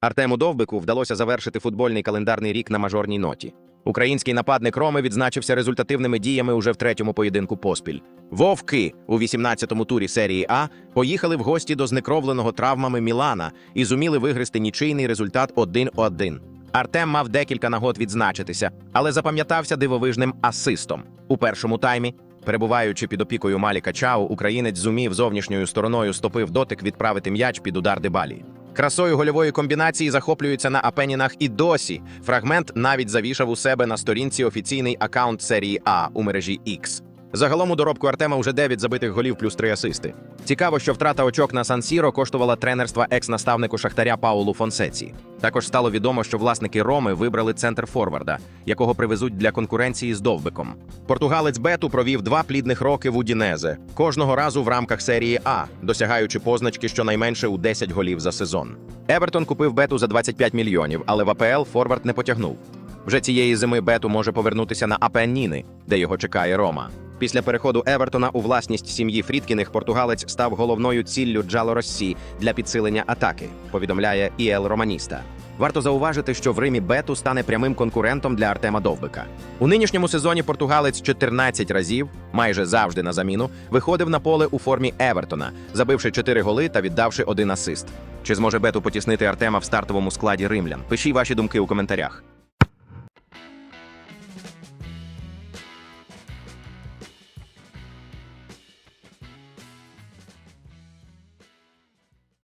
Артему Довбику вдалося завершити футбольний календарний рік на мажорній ноті. Український нападник Роми відзначився результативними діями уже в третьому поєдинку поспіль. Вовки у 18-му турі серії А поїхали в гості до знекровленого травмами Мілана і зуміли вигризти нічийний результат 1-1. Артем мав декілька нагод відзначитися, але запам'ятався дивовижним асистом. У першому таймі, перебуваючи під опікою Маліка Чау, українець зумів зовнішньою стороною стопив дотик відправити м'яч під удар Дебалі. Красою гольової комбінації захоплюються на Апенінах і досі. Фрагмент навіть завішав у себе на сторінці офіційний аккаунт серії А у мережі X. Загалом у доробку Артема вже 9 забитих голів плюс 3 асисти. Цікаво, що втрата очок на Сан-Сіро коштувала тренерства екс-наставнику Шахтаря Паулу Фонсеці. Також стало відомо, що власники Роми вибрали центр форварда, якого привезуть для конкуренції з Довбиком. Португалець Бету провів два плідних роки в Удінезе, кожного разу в рамках серії А, досягаючи позначки щонайменше у 10 голів за сезон. Евертон купив Бету за 25 мільйонів, але в АПЛ форвард не потягнув. Вже цієї зими Бету може повернутися на Апенніни, де його чекає Рома. Після переходу Евертона у власність сім'ї Фрідкіних португалець став головною ціллю Джало Россі для підсилення атаки, повідомляє ІЛ Романіста. Варто зауважити, що в Римі Бету стане прямим конкурентом для Артема Довбика. У нинішньому сезоні португалець 14 разів, майже завжди на заміну, виходив на поле у формі Евертона, забивши 4 голи та віддавши один асист. Чи зможе Бету потіснити Артема в стартовому складі римлян? Пишіть ваші думки у коментарях.